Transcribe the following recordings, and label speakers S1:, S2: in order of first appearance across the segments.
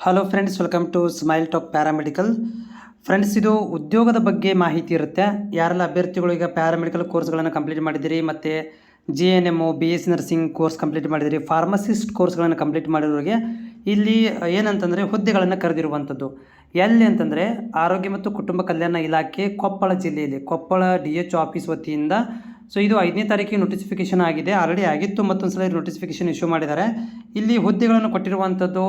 S1: Hello friends welcome to smile talk paramedical friends ಇದು ಉದ್ಯೋಗದ ಬಗ್ಗೆ ಮಾಹಿತಿ ಇರುತ್ತೆ. ಯಾರೆಲ್ಲ ಅಭ್ಯರ್ಥಿಗಳು ಈಗ ಪ್ಯಾರಾಮೆಡಿಕಲ್ ಕೋರ್ಸ್ಗಳನ್ನು ಕಂಪ್ಲೀಟ್ ಮಾಡಿದಿರಿ ಮತ್ತು G N M B S nursing course complete ಮಾಡಿದಿರಿ ಫಾರ್ಮಸಿಸ್ಟ್ ಕೋರ್ಸ್ಗಳನ್ನು ಕಂಪ್ಲೀಟ್ ಮಾಡಿರೋರಿಗೆ ಇಲ್ಲಿ ಏನಂತಂದರೆ ಹುದ್ದೆಗಳನ್ನು ಕರೆದಿರುವಂಥದ್ದು. ಎಲ್ಲಿ ಅಂತಂದರೆ ಆರೋಗ್ಯ ಮತ್ತು ಕುಟುಂಬ ಕಲ್ಯಾಣ ಇಲಾಖೆ ಕೊಪ್ಪಳ ಜಿಲ್ಲೆಯಲ್ಲಿ, ಕೊಪ್ಪಳ ಡಿ ಎಚ್ ಆಫೀಸ್ ವತಿಯಿಂದ. ಸೊ ಇದು ಐದನೇ ತಾರೀಕಿಗೆ ನೋಟಿಫಿಕೇಶನ್ ಆಗಿದೆ. ಆಲ್ರೆಡಿ ಆಗಿತ್ತು ಮತ್ತೊಂದು ಸಲ ಇಶ್ಯೂ ಮಾಡಿದ್ದಾರೆ. ಇಲ್ಲಿ ಹುದ್ದೆಗಳನ್ನು ಕೊಟ್ಟಿರುವಂಥದ್ದು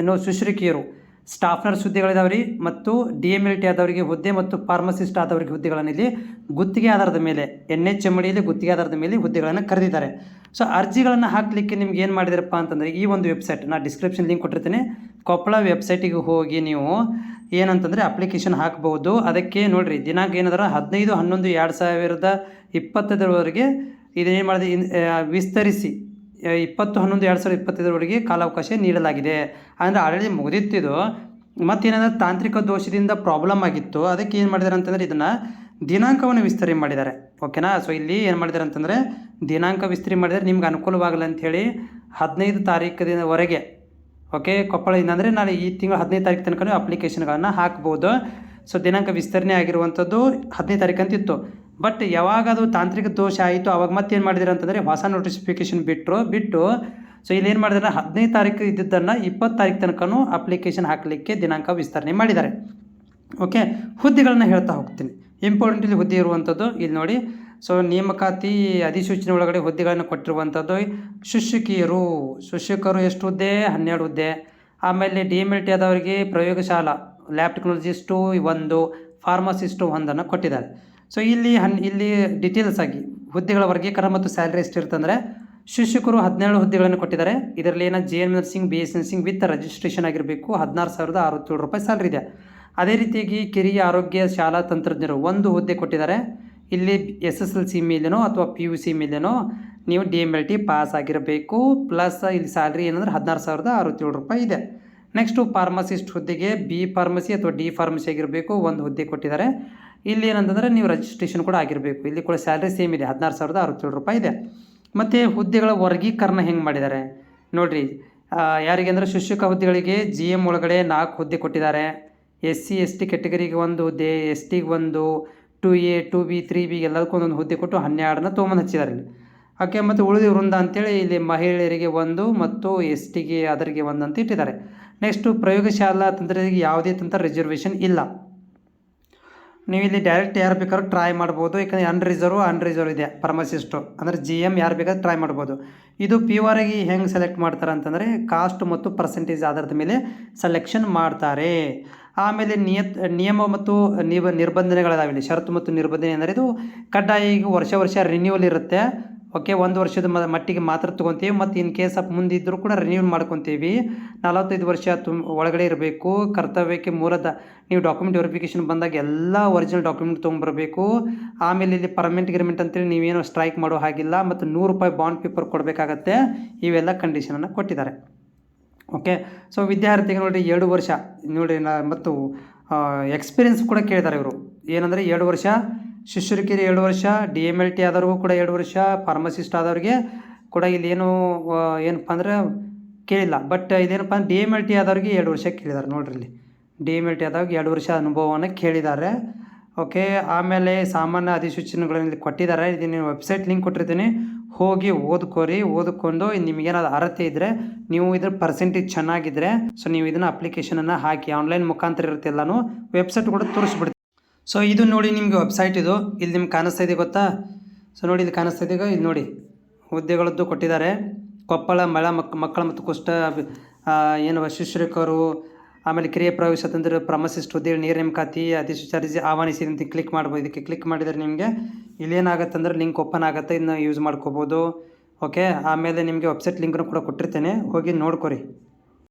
S1: ಏನು ಸುಶ್ರಿಕಿಯರು ಸ್ಟಾಫ್ ನರ್ಸ್ ಹುದ್ದೆಗಳಿದಾವೆ ರೀ ಮತ್ತು ಡಿ ಎಂ ಎಲ್ ಟಿ ಆದವರಿಗೆ ಹುದ್ದೆ ಮತ್ತು ಫಾರ್ಮಸಿಸ್ಟ್ ಆದವರಿಗೆ ಹುದ್ದೆಗಳನ್ನು ಇಲ್ಲಿ ಗುತ್ತಿಗೆ ಆಧಾರದ ಮೇಲೆ, ಎನ್ ಎಚ್ ಎಂ ಡಿಯಲ್ಲಿ ಗುತ್ತಿಗೆ ಆಧಾರದ ಮೇಲೆ ಹುದ್ದೆಗಳನ್ನು ಕರೆದಿದ್ದಾರೆ. ಸೊ ಅರ್ಜಿಗಳನ್ನು ಹಾಕಲಿಕ್ಕೆ ನಿಮ್ಗೆ ಏನು ಮಾಡಿದ್ರಪ್ಪ ಅಂತಂದರೆ, ಈ ಒಂದು ವೆಬ್ಸೈಟ್ ನಾನು ಡಿಸ್ಕ್ರಿಪ್ಷನ್ ಲಿಂಕ್ ಕೊಟ್ಟಿರ್ತೀನಿ. ಕೊಪ್ಪಳ ವೆಬ್ಸೈಟಿಗೆ ಹೋಗಿ ನೀವು ಏನಂತಂದರೆ ಅಪ್ಲಿಕೇಶನ್ ಹಾಕ್ಬೋದು. ಅದಕ್ಕೆ ನೋಡಿರಿ, ದಿನಾಂಕ ಏನಾದರೂ? ಹದಿನೈದು, ಹನ್ನೊಂದು, ಎರಡು ಸಾವಿರದ ಇಪ್ಪತ್ತೈದರವರೆಗೆ ಇದೇನು ಮಾಡಿದೆ? ವಿಸ್ತರಿಸಿ. ಇಪ್ಪತ್ತು ಹನ್ನೊಂದು ಎರಡು ಸಾವಿರದ ಇಪ್ಪತ್ತೈದರವರೆಗೆ ಕಾಲಾವಕಾಶ ನೀಡಲಾಗಿದೆ. ಅಂದರೆ ಆಲ್ರೆಡಿ ಮುಗಿದಿತ್ತಿದು ಮತ್ತೇನಂದ್ರೆ ತಾಂತ್ರಿಕ ದೋಷದಿಂದ ಪ್ರಾಬ್ಲಮ್ ಆಗಿತ್ತು. ಅದಕ್ಕೆ ಏನು ಮಾಡಿದ್ದಾರೆ ಅಂತಂದರೆ ಇದನ್ನು ದಿನಾಂಕವನ್ನು ವಿಸ್ತರಿ ಮಾಡಿದ್ದಾರೆ. ಓಕೆನಾ ಸೊ ಇಲ್ಲಿ ಏನು ಮಾಡಿದ್ದಾರೆ ಅಂತಂದರೆ ದಿನಾಂಕ ವಿಸ್ತರಿ ಮಾಡಿದರೆ ನಿಮ್ಗೆ ಅನುಕೂಲವಾಗಲ್ಲ ಅಂಥೇಳಿ ಹದಿನೈದು ತಾರೀಕಿನವರೆಗೆ ಓಕೆ ಕೊಪ್ಪಳ ಅಂದರೆ ನಾಳೆ ಈ ತಿಂಗಳು ಹದಿನೈದು ತಾರೀಕು ತನಕ ಅಪ್ಲಿಕೇಶನ್ಗಳನ್ನು ಹಾಕ್ಬೋದು. ಸೊ ದಿನಾಂಕ ವಿಸ್ತರಣೆ ಆಗಿರುವಂಥದ್ದು ಹದಿನೈದು ತಾರೀಕು ಅಂತ ಇತ್ತು ಬಟ್ ಯಾವಾಗ ಅದು ತಾಂತ್ರಿಕ ದೋಷ ಆಯಿತು, ಅವಾಗ ಮತ್ತೆ ಏನು ಮಾಡಿದ್ರು ಅಂತಂದರೆ ಹೊಸ ನೋಟಿಫಿಕೇಶನ್ ಬಿಟ್ಟರು ಬಿಟ್ಟು ಸೊ ಇಲ್ಲಿ ಏನು ಮಾಡಿದಾರೆ ಹದಿನೈದು ತಾರೀಕು ಇದ್ದಿದ್ದನ್ನು ಇಪ್ಪತ್ತು ತಾರೀಕು ತನಕನೂ ಅಪ್ಲಿಕೇಶನ್ ಹಾಕಲಿಕ್ಕೆ ದಿನಾಂಕ ವಿಸ್ತರಣೆ ಮಾಡಿದ್ದಾರೆ. ಓಕೆ ಹುದ್ದೆಗಳನ್ನ ಹೇಳ್ತಾ ಹೋಗ್ತೀನಿ. ಇಂಪಾರ್ಟೆಂಟ್ ಇಲ್ಲಿ ಹುದ್ದೆ ಇರುವಂಥದ್ದು ಇಲ್ಲಿ ನೋಡಿ. ಸೊ ನೇಮಕಾತಿ ಅಧಿಸೂಚನೆ ಒಳಗಡೆ ಹುದ್ದೆಗಳನ್ನು ಕೊಟ್ಟಿರುವಂಥದ್ದು ಶಿಕ್ಷಕಿಯರು ಶಿಕ್ಷಕರು ಎಷ್ಟು ಹುದ್ದೆ? ಹನ್ನೆರಡು ಹುದ್ದೆ. ಆಮೇಲೆ ಡಿ ಎಂ ಎಲ್ ಟಿ ಆದವರಿಗೆ ಪ್ರಯೋಗಶಾಲಾ ಲ್ಯಾಬ್ ಟೆಕ್ನಾಲಜಿಸ್ಟು ಒಂದು ಫಾರ್ಮಸಿಸ್ಟು ಒಂದನ್ನು ಕೊಟ್ಟಿದ್ದಾರೆ. ಸೊ ಇಲ್ಲಿ ಹನ್, ಇಲ್ಲಿ ಡೀಟೇಲ್ಸ್ ಆಗಿ ಹುದ್ದೆಗಳ ವರ್ಗೀಕರಣ ಮತ್ತು ಸ್ಯಾಲ್ರಿ ಎಷ್ಟು ಅಂದರೆ ಶಿಕ್ಷಕರು ಹದಿನೇಳು ಹುದ್ದೆಗಳನ್ನು ಕೊಟ್ಟಿದ್ದಾರೆ. ಇದರಲ್ಲಿ ಏನೋ J N nursing B S nursing with registration ಆಗಿರಬೇಕು. ಹದಿನಾರು ಸಾವಿರದ ಅರವತ್ತೇಳು ರೂಪಾಯಿ ಸ್ಯಾಲ್ರಿ ಇದೆ. ಅದೇ ರೀತಿಯಾಗಿ ಕಿರಿಯ ಆರೋಗ್ಯ ಶಾಲಾ ತಂತ್ರಜ್ಞರು ಒಂದು ಹುದ್ದೆ ಕೊಟ್ಟಿದ್ದಾರೆ. ಇಲ್ಲಿ ಎಸ್ ಎಸ್ ಎಲ್ ಸಿ ಮೇಲೇನೋ ಅಥವಾ ಪಿ ಯು ಸಿ ಮೇಲೇನೋ ನೀವು D M L T pass ಆಗಿರಬೇಕು. ಪ್ಲಸ್ ಇಲ್ಲಿ ಸ್ಯಾಲ್ರಿ ಏನಂದ್ರೆ ಹದಿನಾರು ಸಾವಿರದ ಅರವತ್ತೇಳು ರೂಪಾಯಿ ಇದೆ. ನೆಕ್ಸ್ಟು ಫಾರ್ಮಸಿಸ್ಟ್ ಹುದ್ದೆಗೆ ಬಿ ಫಾರ್ಮಸಿ ಅಥವಾ ಡಿ ಫಾರ್ಮಸಿ ಆಗಿರಬೇಕು. ಒಂದು ಹುದ್ದೆ ಕೊಟ್ಟಿದ್ದಾರೆ. ಇಲ್ಲಿ ಏನಂತಂದರೆ ನೀವು ರಿಜಿಸ್ಟ್ರೇಷನ್ ಕೂಡ ಆಗಿರಬೇಕು. ಇಲ್ಲಿ ಕೂಡ ಸ್ಯಾಲ್ರಿ ಸೇಮ್ ಇದೆ. ಹದಿನಾರು ಸಾವಿರದ ಅರವತ್ತೇಳು ರೂಪಾಯಿ ಇದೆ. ಮತ್ತು ಹುದ್ದೆಗಳ ವರ್ಗೀಕರಣ ಹೆಂಗೆ ಮಾಡಿದ್ದಾರೆ? ನೋಡಿರಿ ಯಾರಿಗೆ ಅಂದರೆ ಶಿಕ್ಷಕ ಹುದ್ದೆಗಳಿಗೆ ಜಿ ಎಂ ಒಳಗಡೆ ನಾಲ್ಕು ಹುದ್ದೆ ಕೊಟ್ಟಿದ್ದಾರೆ. ಎಸ್ ಸಿ ಎಸ್ ಟಿ ಕೆಟಗರಿಗೆ ಒಂದು ಹುದ್ದೆ ಎಸ್ ಟಿಗೆ ಒಂದು two A two B three B ಎಲ್ಲದಕ್ಕೂ ಒಂದೊಂದು ಹುದ್ದೆ ಕೊಟ್ಟು ಹನ್ನೆರಡನ್ನ ತೊಗೊಂಬಂದು ಹಚ್ಚಿದ್ದಾರೆ ಇಲ್ಲಿ. ಓಕೆ ಮತ್ತು ಉಳಿದ ವೃಂದ ಅಂತೇಳಿ ಇಲ್ಲಿ ಮಹಿಳೆಯರಿಗೆ ಒಂದು ಮತ್ತು ಎಸ್ ಟಿಗೆ ಅದರಿಗೆ ಒಂದು ಅಂತ ಇಟ್ಟಿದ್ದಾರೆ. ನೆಕ್ಸ್ಟು ಪ್ರಯೋಗಶಾಲಾ ತಂತ್ರಜ್ಞರಿಗೆ ಯಾವುದೇ ತಂತ್ರ ರಿಸರ್ವೇಷನ್ ಇಲ್ಲ. ನೀವು ಇಲ್ಲಿ ಡೈರೆಕ್ಟ್ ಯಾರು ಬೇಕಾದ್ರೂ ಟ್ರೈ ಮಾಡ್ಬೋದು. ಯಾಕಂದರೆ ಅನ್ರಿಸರ್ವ್ ಅನ್ರಿಸರ್ವ್ ಇದೆ ಫಾರ್ಮಸಿಸ್ಟು ಅಂದರೆ ಜಿ ಎಂ ಯಾರು ಬೇಕಾದ್ರೂ ಟ್ರೈ ಮಾಡ್ಬೋದು. ಇದು ಪ್ಯೂರ್ ಆಗಿ ಹೆಂಗೆ ಸೆಲೆಕ್ಟ್ ಮಾಡ್ತಾರೆ ಅಂತಂದರೆ ಕಾಸ್ಟ್ ಮತ್ತು ಪರ್ಸೆಂಟೇಜ್ ಆಧಾರದ ಮೇಲೆ ಸೆಲೆಕ್ಷನ್ ಮಾಡ್ತಾರೆ. ಆಮೇಲೆ ನಿಯತ್, ನಿಯಮ ಮತ್ತು ನಿಬ, ನಿರ್ಬಂಧನೆಗಳಿದಾವೆ ಇಲ್ಲಿ. ಷರತ್ತು ಮತ್ತು ನಿರ್ಬಂಧನೆ ಅಂದರೆ ಇದು ಕಡ್ಡಾಯ ಈಗ ವರ್ಷ ವರ್ಷ ರಿನ್ಯೂವಲ್ ಇರುತ್ತೆ. ಓಕೆ, ಒಂದು ವರ್ಷದ ಮಟ್ಟಿಗೆ ಮಾತ್ರ ತೊಗೊತೀವಿ ಮತ್ತು ಇನ್ ಕೇಸ್ ಆಫ್ ಮುಂದಿದ್ದರೂ ಕೂಡ ರಿನ್ಯೂವಲ್ ಮಾಡ್ಕೊತೀವಿ. ನಲವತ್ತೈದು ವರ್ಷ ತುಮ್, ಒಳಗಡೆ ಇರಬೇಕು. ಕರ್ತವ್ಯಕ್ಕೆ ಮೂರದ ನೀವು ಡಾಕ್ಯುಮೆಂಟ್ ವೆರಿಫಿಕೇಶನ್ ಬಂದಾಗ ಎಲ್ಲ ಒರಿಜಿನಲ್ ಡಾಕ್ಯುಮೆಂಟ್ ತೊಗೊಂಡ್ಬರಬೇಕು. ಆಮೇಲೆ ಇಲ್ಲಿ ಪರ್ಮನೆಂಟ್ ಗಿರ್ಮೆಂಟ್ ಅಂತೇಳಿ ನೀವೇನು ಸ್ಟ್ರೈಕ್ ಮಾಡೋ ಹಾಗಿಲ್ಲ. ಮತ್ತು ನೂರು ರೂಪಾಯಿ ಬಾಂಡ್ ಪೇಪರ್ ಕೊಡಬೇಕಾಗತ್ತೆ. ಇವೆಲ್ಲ ಕಂಡೀಷನನ್ನು ಕೊಟ್ಟಿದ್ದಾರೆ. ಓಕೆ, ಸೊ ವಿದ್ಯಾರ್ಥಿಗೆ ನೋಡಿ ಎರಡು ವರ್ಷ, ನೋಡಿ ಮತ್ತು ಎಕ್ಸ್ಪೀರಿಯನ್ಸ್ ಕೂಡ ಕೇಳಿದ್ದಾರೆ ಇವರು. ಏನಂದರೆ ಎರಡು ವರ್ಷ ಶಿಷ್ಯರಿಕಿರಿ ಎರಡು ವರ್ಷ ಡಿ ಎಂ ಎಲ್ ಟಿ ಆದವ್ರಿಗೂ ಕೂಡ ಎರಡು ವರ್ಷ ಫಾರ್ಮಸಿಸ್ಟ್ ಆದವ್ರಿಗೆ ಕೂಡ ಇಲ್ಲಿ ಏನು ಆ, ಏನಪ್ಪ ಅಂದ್ರೆ ಕೇಳಿಲ್ಲ. ಬಟ್ ಇದೇನಪ್ಪ ಅಂದ್ರೆ ಡಿ ಎಂ ಎಲ್ ಟಿ ಆದವ್ರಿಗೆ ಎರಡು ವರ್ಷ ಕೇಳಿದ್ದಾರೆ ನೋಡ್ರಿ ಇಲ್ಲಿ. ಡಿ ಎಂ ಎಲ್ ಟಿ ಆದವ್ರಿಗೆ ಎರಡು ವರ್ಷ ಅನುಭವವನ್ನು ಕೇಳಿದ್ದಾರೆ. ಓಕೆ ಆಮೇಲೆ ಸಾಮಾನ್ಯ ಅಧಿಸೂಚನೆಗಳನ್ನು ಕೊಟ್ಟಿದ್ದಾರೆ. ಇದು ನೀವು ವೆಬ್ಸೈಟ್ ಲಿಂಕ್ ಕೊಟ್ಟಿರ್ತೀನಿ. ಹೋಗಿ ಓದ್ಕೋರಿ ಓದ್ಕೊಂಡು ನಿಮಗೇನಾದ್ರು ಅರ್ಹತೆ ಇದ್ದರೆ ನೀವು ಇದ್ರ ಪರ್ಸೆಂಟೇಜ್ ಚೆನ್ನಾಗಿದ್ದರೆ ಸೊ ನೀವು ಇದನ್ನು ಅಪ್ಲಿಕೇಶನನ್ನು ಹಾಕಿ ಆನ್ಲೈನ್ ಮುಖಾಂತರ ಇರುತ್ತೆ ಎಲ್ಲನೂ ವೆಬ್ಸೈಟ್ ಕೂಡ ತೋರಿಸ್ಬಿಡ್ತೀವಿ ಸೊ ಇದು ನೋಡಿ ನಿಮಗೆ ವೆಬ್ಸೈಟ್ ಇದು. ಇಲ್ಲಿ ನಿಮ್ಗೆ ಕಾಣಿಸ್ತಾ ಇದೆ ಗೊತ್ತಾ? ಸೊ ನೋಡಿ ಇಲ್ಲಿ ಕಾಣಿಸ್ತಾ ಇದೆ ಇಲ್ಲಿ ನೋಡಿ. ಹುದ್ದೆಗಳದ್ದು ಕೊಟ್ಟಿದ್ದಾರೆ. ಕೊಪ್ಪಳ, ಮಳ, ಮಕ್, ಮಕ್ಕಳ ಮತ್ತು ಕುಷ್ಠ ಏನು ಶಿಕ್ಷಕರು, ಆಮೇಲೆ ಕ್ರಿಯೆ ಪ್ರವೇಶ ತಂದ್ರೆ ಪ್ರಮಸಿಸ್ಟ್ ಹುದ್ದೆ ನೀರು ನೇಮಕಾತಿ ಅಧಿಸೂಚರಿಸಿ ಆಹ್ವಾನಿಸಿ ಅಂತ ಕ್ಲಿಕ್ ಮಾಡ್ಬೋದು. ಇದಕ್ಕೆ ಕ್ಲಿಕ್ ಮಾಡಿದರೆ ನಿಮಗೆ ಇಲ್ಲೇನಾಗುತ್ತೆ ಅಂದ್ರೆ ಲಿಂಕ್ ಓಪನ್ ಆಗುತ್ತೆ. ಇದನ್ನ ಯೂಸ್ ಮಾಡ್ಕೋಬೋದು. ಓಕೆ ಆಮೇಲೆ ನಿಮಗೆ ವೆಬ್ಸೈಟ್ ಲಿಂಕ್ನು ಕೂಡ ಕೊಟ್ಟಿರ್ತೇನೆ. ಹೋಗಿ ನೋಡ್ಕೊರಿ.